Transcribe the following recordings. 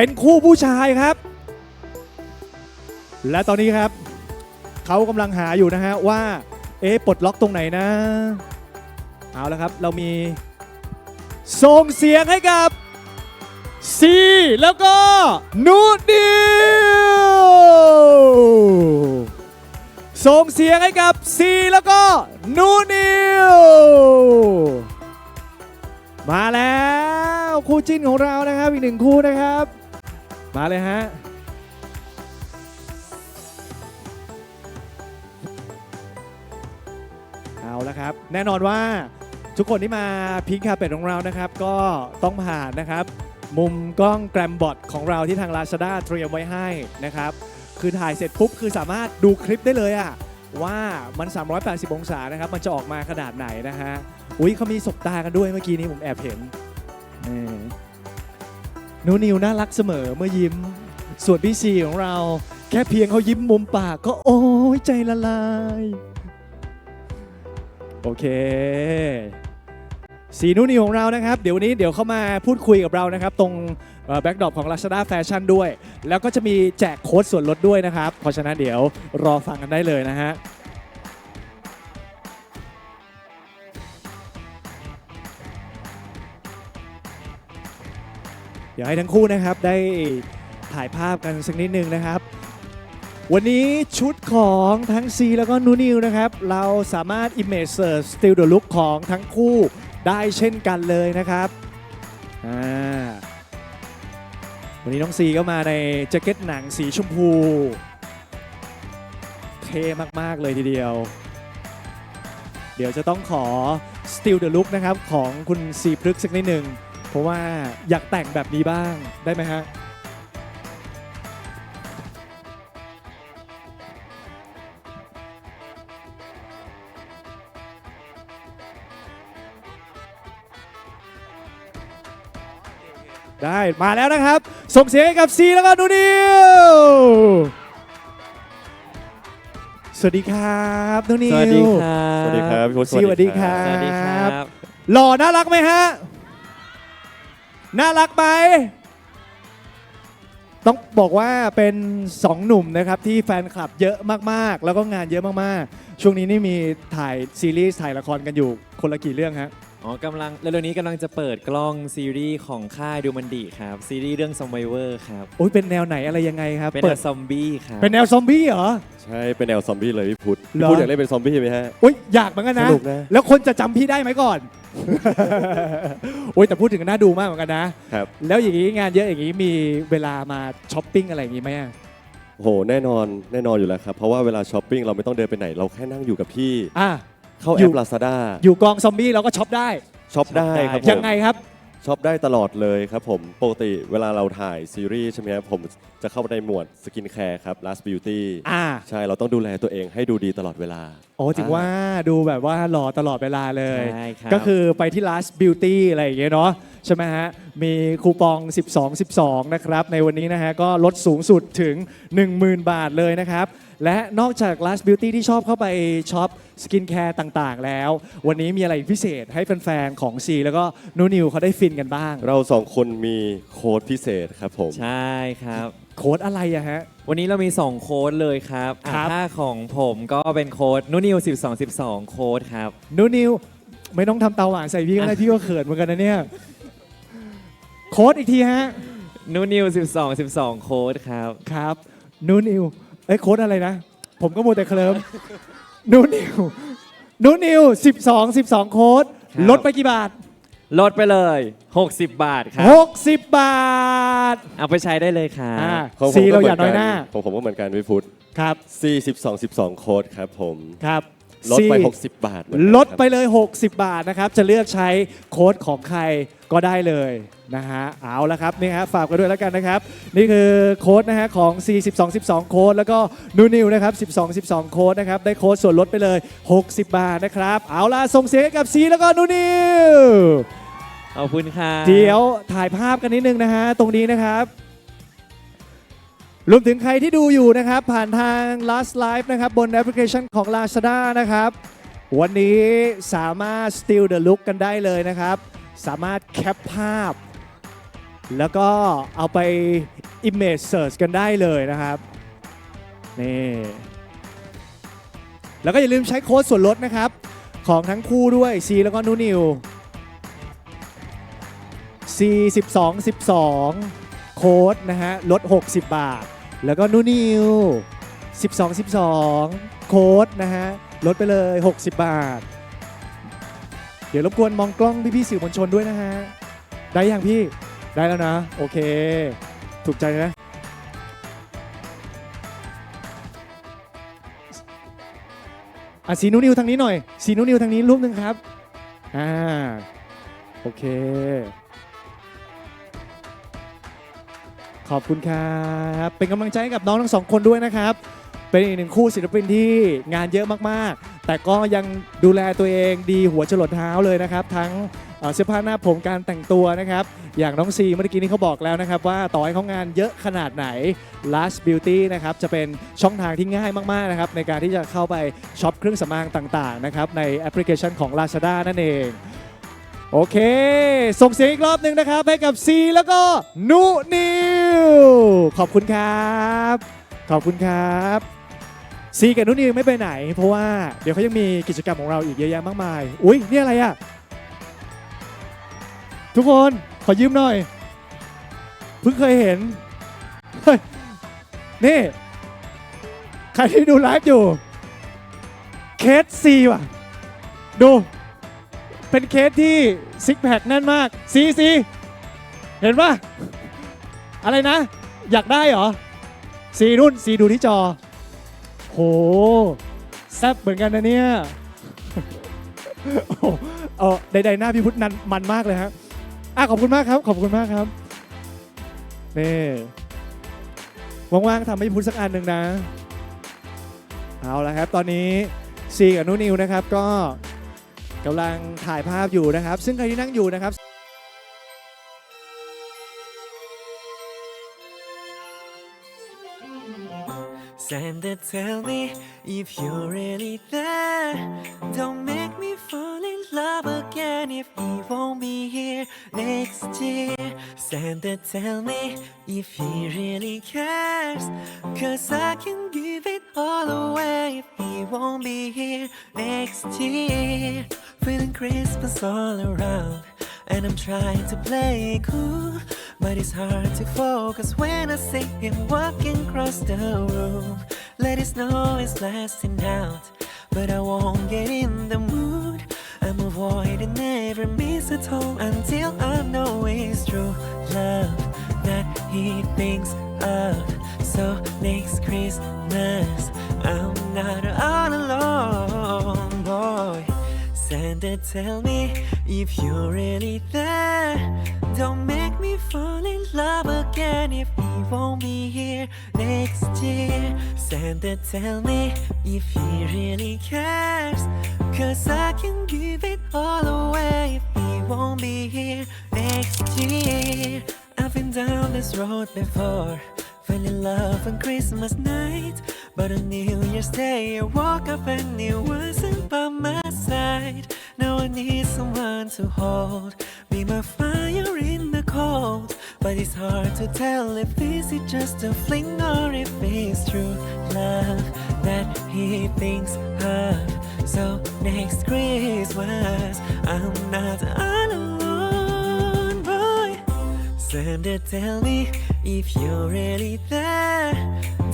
เป็นคู่ผู้ชายครับ และตอนนี้ครับ เขากำลังหาอยู่นะฮะว่า เอ๊ะปลดล็อกตรงไหนนะ เอาและครับ เรามีส่งเสียงให้กับซีแล้วก็นูดิวส่งเสียงให้กับซีแล้วก็นูนิวมาแล้ว คู่จิ้นของเรานะครับ อีกหนึ่งคู่นะครับ มาเลยฮะเอาละครับ แน่นอนว่าทุกคนที่มาพิงคาเป็ดของเรานะครับ ก็ต้องผ่านนะครับ มุมกล้องแกรมบอทของเราที่ทาง Lazada เตรียมไว้ให้นะครับ คือถ่ายเสร็จปุ๊บคือสามารถดูคลิปได้เลยอะว่ามัน 380 องศานะครับ มันจะออกมาขนาดไหนนะฮะ อุ้ยเขามีสบตากันด้วยเมื่อกี้นี้ผมแอบเห็น นี่หนูนิวน่ารักเสมอเมื่อยิ้ม ส่วนพี่ซีของเรา แค่เพียงเขายิ้มมุมปากก็โอ้ยใจละลาย โอเค สีนุ่นนิวของเรานะครับ เดี๋ยววันนี้เดี๋ยวเข้ามาพูดคุยกับเรานะครับ ตรงแบ็กดรอปของ Lazada Fashion ด้วย แล้วก็จะมีแจกโค้ดส่วนลดด้วยนะครับ เพราะฉะนั้นเดี๋ยวรอฟังกันได้เลยนะฮะ ดี๋ยวให้ทั้งคู่นะครับได้ถ่ายภาพกันสักนิดนึงนะครับ วันนี้ชุดของทั้งซีแล้วก็นูนิวนะครับ เราสามารถ Image Search Still the Look ของทั้งคู่ได้เช่นกันเลยนะครับอ่าวันนี้น้องซีก็มาในแจ็คเก็ตหนังสีชมพู เท่มาก ๆ เลยทีเดียว เดี๋ยวจะต้องขอ Still the Look นะครับ ของคุณซีพฤกษ์สักนิดหนึ่ง เพราะว่าอยากแต่งแบบนี้บ้างได้ไหมฮะได้มาแล้วนะครับ ส่งเสียงให้กับซีแล้วก็นูนิวสวัสดีครับนูนิวสวัสดีครับสวัสดีครับพี่พุทธซีสวัสดีครับ สวัสดีครับ หล่อน่ารักไหมฮะ น่ารักไหมต้องบอกว่าเป็นสองหนุ่มนะครับที่แฟนคลับเยอะมากๆ แล้วก็งานเยอะมากๆ ช่วงนี้นี่มีถ่ายซีรีส์ถ่ายละครกันอยู่คนละกี่เรื่องฮะ อ๋อกำลังเร็วๆนี้กำลังจะเปิดกล้องซีรีส์ของค่ายดูมันดีครับ ซีรีส์เรื่อง Survivor ครับ โอ้ยเป็นแนวไหนอะไรยังไงครับเป็นเปิแนดวซอมบี้ครับเป็นแนวซอมบี้เหรอ ใช่ เป็นแนวซอมบี้เลยพี่พุทธเหรอ พี่พุทธอยากเล่นเป็นซอมบี้ไหมฮะ โอ้ยอยากเหมือนกันนะสนุกนะ แล้วคนจะจำพี่ได้ไหมก่อน โอ้ยแต่พูดถึงก็น่าดูมากเหมือนกันนะ ครับแล้วอย่างนี้งานเยอะอย่างนี้มีเวลามาช้อปปิ้งอะไรอย่างนี้ไหมอะโหแน่นอนแน่นอนอยู่แล้วครับ เพราะว่าเวลาช้อปปิ้งเราไม่ต้องเดินไปไหน เราแค่นั่งอยู่กับพี่ อะ เข้าอแอยู่ป Lazada อยู่กองซอมบี้เราก็ช็อปได้ ช็อปได้ครับผยังมไงครับ ช็อปได้ตลอดเลยครับผมปกติเวลาเราถ่ายซีรีส์ใช่ไหมครับผมจะเข้าไปในหมวดสกินแคร์ครับ last beauty อ่า ใช่เราต้องดูแลตัวเองให้ดูดีตลอดเวลา โอ้ถึงว่าดูแบบว่าหล่อตลอดเวลาเลย ใช่ครับ ก็คือไปที่ last beauty อะไรอย่างเงี้ยเนาะใช่ไหมฮะ มีคูปอง 12 12 นะครับ ในวันนี้นะฮะ ก็ลดสูงสุดถึง 10,000 บาทเลยนะครับ และนอกจาก last beauty ที่ชอบเข้าไปช็อป สกินแคร์ต่างๆ แล้ว วันนี้มีอะไรพิเศษให้แฟนๆของซีแล้วก็นูนิวเขาได้ฟินกันบ้าง เราสองคนมีโค้ดพิเศษครับผม ใช่ครับ โค้ดอะไรอะฮะ วันนี้เรามี 2 โค้ดเลยครับอะครับ ถ้าของผมก็เป็นโค้ดนูนิว12 12 โค้ดครับ นูนิวไม่ต้องทำเตาหวานใส่พี่ก็ได้พี่ก็เขินเหมือนกันนะเนี่ยโค้ดอีกทีฮะนูนิว12 12 โค้ดครับ ครับนูนิวเอ้ยโค้ดอะไรนะ ผมก็มัวแต่เคลิ้ม นูนิวนูนิว 12 12 โค้ดครับ ลดไปกี่บาท ลดไปเลย 60 บาทครับ 60 บาท เอาไปใช้ได้เลยครับ อ่า ของผมซีก็เราเหอมืย่าน้อยหน้า ของผมก็เหมือนกันพี่พุทธครับ C 12 12 โค้ดครับผม ครับลดไปซี60 บาทเหมือนกันลดไปครับเลย 60 บาทนะครับ จะเลือกใช้โค้ดของใครก็ได้เลย นะฮะเอาละครับนี่ฮะฝากกันด้วยแล้วกันนะครับ นี่คือโค้ดนะฮะของ C 12 12 โค้ดแล้วก็นูนิวนะครับ12 12 โค้ดนะครับได้โค้ดส่วนลดไปเลย 60 บาทนะครับ เอาล่ะส่งเสียงให้กับ C แล้วก็นูนิวขอบคุณครับเดี๋ยวถ่ายภาพกันนิดนึงนะฮะตรงนี้นะครับ รวมถึงใครที่ดูอยู่นะครับ ผ่านทาง last live นะครับบนแอปพลิเคชันของ Lazada นะครับ วันนี้สามารถ steal the look กันได้เลยนะครับ สามารถแคปภาพ แล้วก็เอาไป image search กันได้เลยนะครับ นี่ แล้วก็อย่าลืมใช้โค้ดส่วนลดนะครับ ของทั้งคู่ด้วย C แล้วก็นูนิว C 12 12 โค้ดนะฮะ ลด 60 บาท แล้วก็นูนิว 12 12 โค้ดนะฮะ ลดไปเลย 60 บาท เดี๋ยวรบกวนมองกล้องพี่ๆสื่อมวลชนด้วยนะฮะ ได้ยังพี่ ได้แล้วนะ โอเค ถูกใจนะอะสีนูนิวทางนี้หน่อย สีนูนิวทางนี้รูปหนึ่งครับ อ่า โอเค ขอบคุณครับ เป็นกำลังใจให้กับน้องทั้งสองคนด้วยนะครับ เป็นอีกหนึ่งคู่ศิลปินที่งานเยอะมากๆ แต่ก็ยังดูแลตัวเองดีหัวจรดเท้าเลยนะครับ ทั้ง เอ่อเสื้อผ้าหน้าผมการแต่งตัวนะครับ อย่างน้องซีเมื่อกี้นี้เขาบอกแล้วนะครับ ว่าต่อให้เขางานเยอะขนาดไหน Last Beauty นะครับจะเป็นช่องทางที่ง่ายมากๆนะครับในการที่จะเข้าไปช็อปเครื่องสำอางต่างๆนะครับในแอปพลิเคชันของ Lazada นั่นเอง โอเค ส่งเสียงอีกรอบหนึ่งนะครับ ให้กับซีแล้วก็นุนิว ขอบคุณครับ ขอบคุณครับซีกับนุนิวไม่ไปไหน เพราะว่าเดี๋ยวเขายังมีกิจกรรมของเราอีกเยอะแยะมากมาย อุ้ยนี่อะไรอะ ทุกคนขอยืมหน่อย เพิ่งเคยเห็นเฮ้ยนี่ ใครที่ดูไลฟ์อยู่ เคสซีว่ะ ดู เป็นเคสที่ซิกแพคแน่นมากซีซีเห็นปะอะไรนะ อยากได้เหรอซีนุ่นซีดูที่จอ โห แซบเหมือนกันนะเนี่ยโอ้เออใดๆหน้าพี่พุทธนันมันมากเลยฮะ อะขอบคุณมากครับ ขอบคุณมากครับนี่ว่างๆทำให้พี่พุทธสักอันหนึ่งนะ เอาละครับ ตอนนี้ซีกับนุนิวนะครับ ก็กำลังถ่ายภาพอยู่นะครับ ซึ่งใครที่นั่งอยู่นะครับ Santa, tell me if you're really there. Don't make me fall love again if he won't be here next year. Santa, tell me if he really cares. Cause I can give it all away if he won't be here next year. Feeling Christmas all around. And I'm trying to play cool. But it's hard to focus when I see him walking across the room. Let it snow is blasting out, but I won't get in the mood. I'm avoiding every mistletoe until I know it's true love that he thinks of. So next Christmas, I'm not all alone, boy. Santa, tell me if you're really there. Don't make me fall in love again if he won't be here next year. Santa, tell me if he really cares. Cause I can give it all away if he won't be here next year. I've been down this road before. Fell in love on Christmas night. But on New Year's Day, I woke up and it wasn't by my side. Now I need someone to hold, be my fire in the cold. But it's hard to tell if this is just a fling or if it's true love that he thinks of. So next Christmas, I'm not alone, boy. Santa, tell me if you're really there.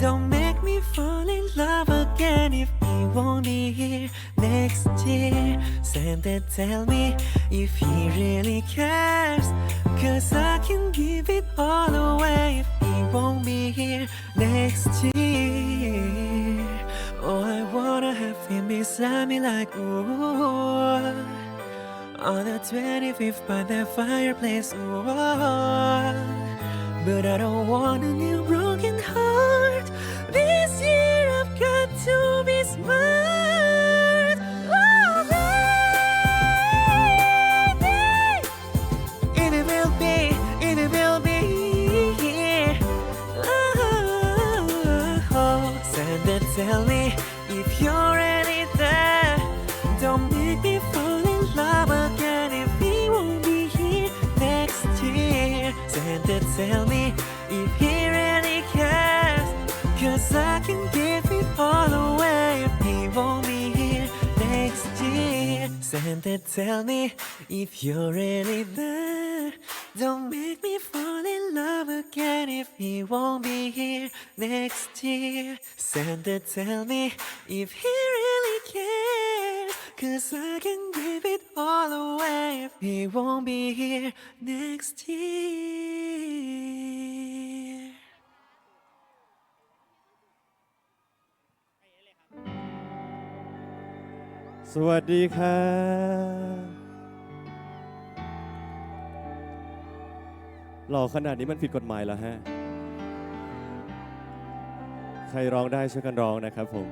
Don't make me fall in love again if he won't be here next year. Santa, tell me if he really cares. Cause I can give it all away if he won't be here next year. Oh, I wanna have him beside me like, ooh. On the 25th by the fireplace, ooh. But I don't want a new broken if he really cares. Cause I can give it all away if he won't be here next year. Santa, tell me if you're really there. Don't make me fall in love again if he won't be here next year. Santa, tell me if he really cares. Cause I can give it all away if he won't be here next year. So? หล่อขนาดนี้มันผิดกฎหมายแล้วฮะ ใครร้องได้ช่วยกันร้องนะครับผม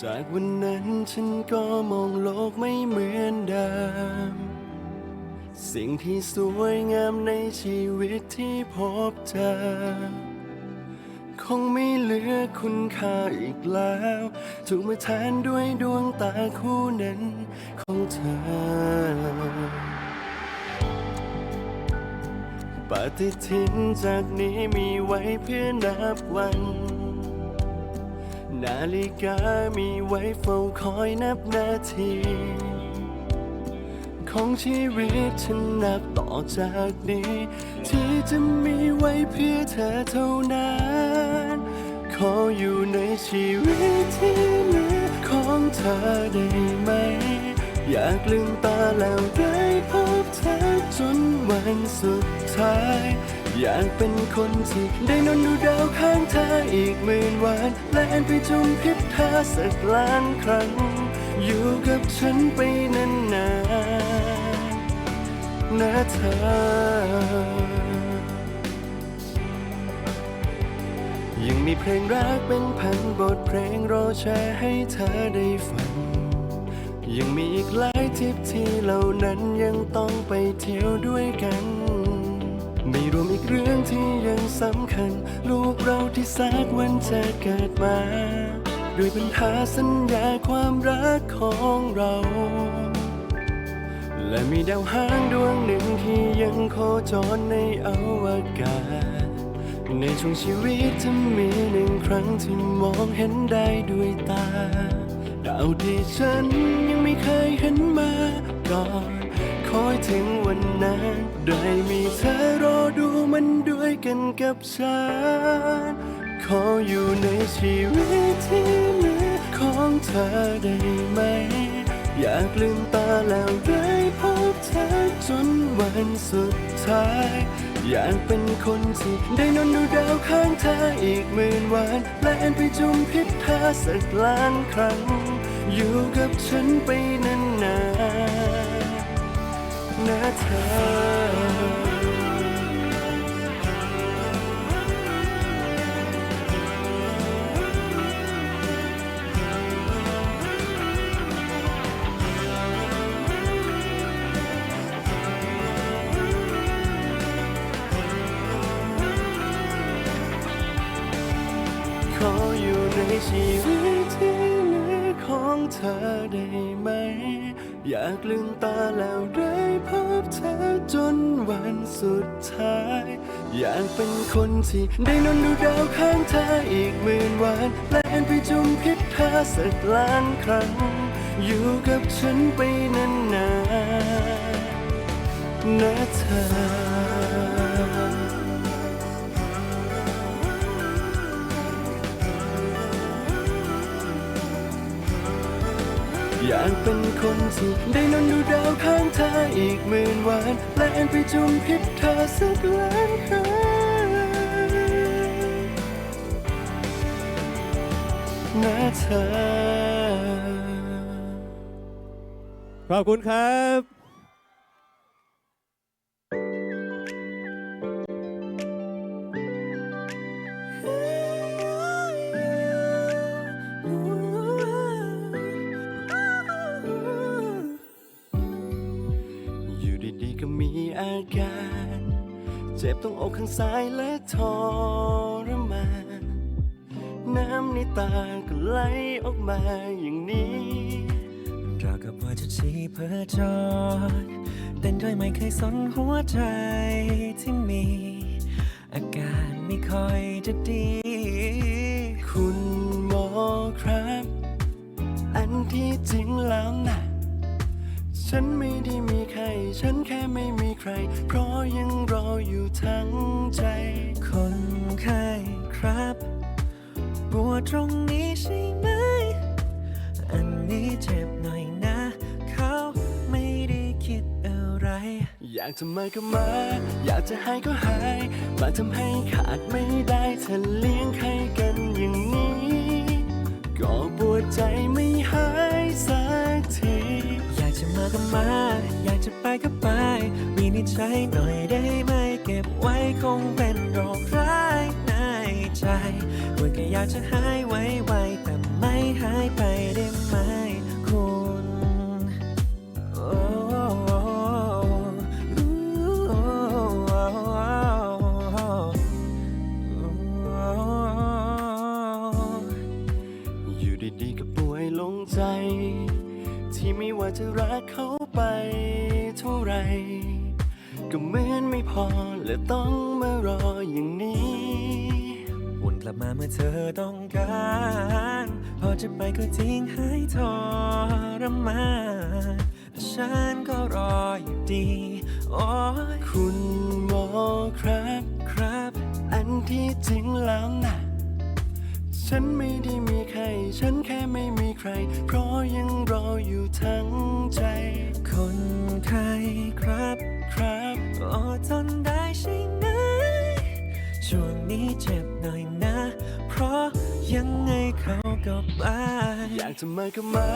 จากวันนั้นฉันก็มองโลกไม่เหมือนเดิม สิ่งที่สวยงามในชีวิตที่พบเจอคงไม่ ลือคุณค่าอีกแล้ว ถูกมาแทนด้วยดวงตาคู่นั้นของเธอปฏิทินจากนี้มีไว้เพื่อนับวัน นาฬิกามีไว้เฝ้าคอยนับนาที ของชีวิตฉันนับต่อจากนี้ ที่จะมีไว้เพื่อเธอเท่านั้น ขออยู่ในชีวิตที่เหลือของเธอได้ไหม อยากลืมตาแล้วได้พบเธอจนวันสุดท้าย อยากเป็นคนที่ได้นอนดูดาวข้างเธออีกหมื่นวัน และไปจุมพิบเธอสักล้านครั้ง อยู่กับฉันไปนานๆนะเธอ ยังมีเพลงรักเป็นพันบทเพลงรอแชร์ให้เธอได้ฟัง ยังมีอีกหลายทริปที่เหล่านั้นยังต้องไปเที่ยวด้วยกัน ไม่รวมอีกเรื่องที่ยังสำคัญ ลูกเราที่สักวันจะเกิดมาด้วยปัญหาสัญญาความรักของเรา และมีดาวหางดวงหนึ่งที่ยังโคจรในอวกาศ ในช่วงชีวิตจะมีหนึ่งครั้งที่มองเห็นได้ด้วยตา ดาวที่ฉันยังไม่เคยเห็นมาก่อนคอยถึงวันนั้นได้มีเธอรอดูมันด้วยกันกับฉัน ขออยู่ในชีวิตที่เหลือของเธอได้ไหม อยากลืมตาแล้วได้พบเธอจนวันสุดท้าย อยากเป็นคนที่ได้นอนดูดาวข้างเธออีกหมื่นวันและแอนไปจุมพิษเธอสักล้านครั้ง อยู่กับฉันไปนานๆนะเธอ ของเธอได้ไหม อยากลืมตาแล้วได้พบเธอจนวันสุดท้าย อยากเป็นคนที่ได้นอนดูดาวข้างเธออีกหมื่นวันและไปจุ่มพิษเธอสักล้านครั้ง อยู่กับฉันไปนานๆนะเธอากเป็นคนที่ได้นอนดูดาวข้างเธออีกหมื่นวัน และแอบไปจุ่มพิษเธอสักล้านครั้งนะเธอ ขอบคุณครับ การเจ็บตรงอกข้างซ้ายและทรมานน้ำในตาก็ไหลออกมาอย่างนี้เรากับว่าจะชีเพื่อจอดเต้นด้วยไม่เคยสนหัวใจที่มี อาการไม่ค่อยจะดี คุณหมอครับ อันที่จริงแล้วนะ ฉันไม่ได้มีใคร ฉันแค่ไม่มีใคร เพราะยังรออยู่ทั้งใจ คนไข้ครับปวดตรงนี้ใช่ไหม อันนี้เจ็บหน่อยนะ เขาไม่ได้คิดอะไร อยากจะมาก็มา อยากจะให้ก็หาย มาทำให้ขาดไม่ได้ถ้าเลี้ยงใครกันอย่างนี้ ก็ปวดใจไม่หายสักที จะมาก็มา อยากจะไปก็ไปวินิจฉัยหน่อยได้ไหม เก็บไว้คงเป็นโรคร้ายในใจว่าก็อยากจะหายไวๆแต่ไม่หายไปได้ไหม รักเขาไปเท่าไร ก็เหมือนไม่พอและต้องมารออย่างนี้วนกลับมาเมื่อเธอต้องการ พอจะไปก็ทิ้งให้ทรมานแต่ฉันก็รออยู่ดี โอ้ยคุณหมอครับครับ อันที่จริงแล้วนะ ฉันไม่ได้มีใคร ฉันแค่ไม่มีใคร เพราะยังรออยู่ทั้งใจ คนไข้ครับครับอดทนได้ใช่ไหม ช่วงนี้เจ็บหน่อยนะ เพราะยังไงเขาก็ไปอยากจะมาก็มา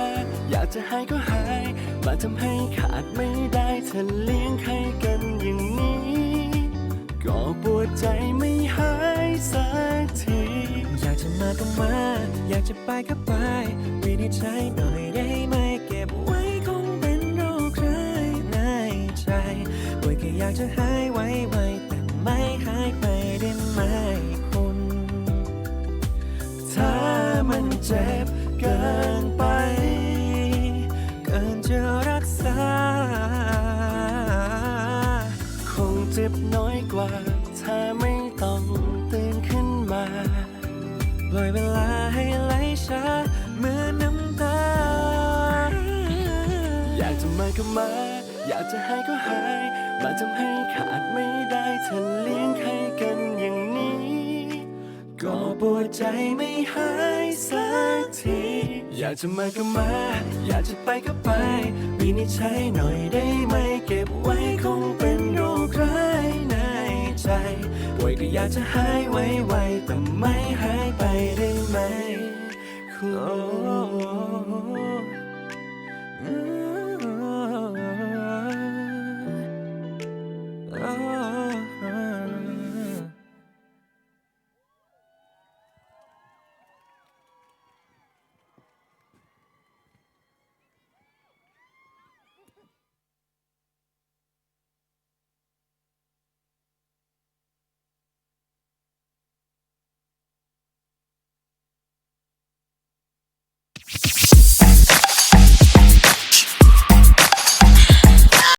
อยากจะให้ก็หาย มาทำให้ขาดไม่ได้ถ้าเลี้ยงใครกันอย่างนี้ ก็ปวดใจ ก็มา อยากจะไปก็ไปวินิจฉัยหน่อยได้ไหมเก็บไว้คงเป็นโรคร้ายในใจป่วยแกอยากจะหายไวๆแต่ไม่หายไปได้ไหมคุณถ้ามันเจ็บเกินไป ล่อยเวลาให้ไหลช้าเมือน้ำตา อยากจะมาก็มา อยากจะให้ก็หาย มาทำให้ขาดไม่ได้ถ้าเลี้ยงใครกันอย่างนี้ ก็ปวดใจไม่หายสักที อยากจะมาก็มา อยากจะไปก็ไปวินิจฉัยหน่อยได้ไหมเก็บไว้คงเป็น ก็อยากจะหายไวๆแต่ไม่หายไปได้ไหมคุณโอ้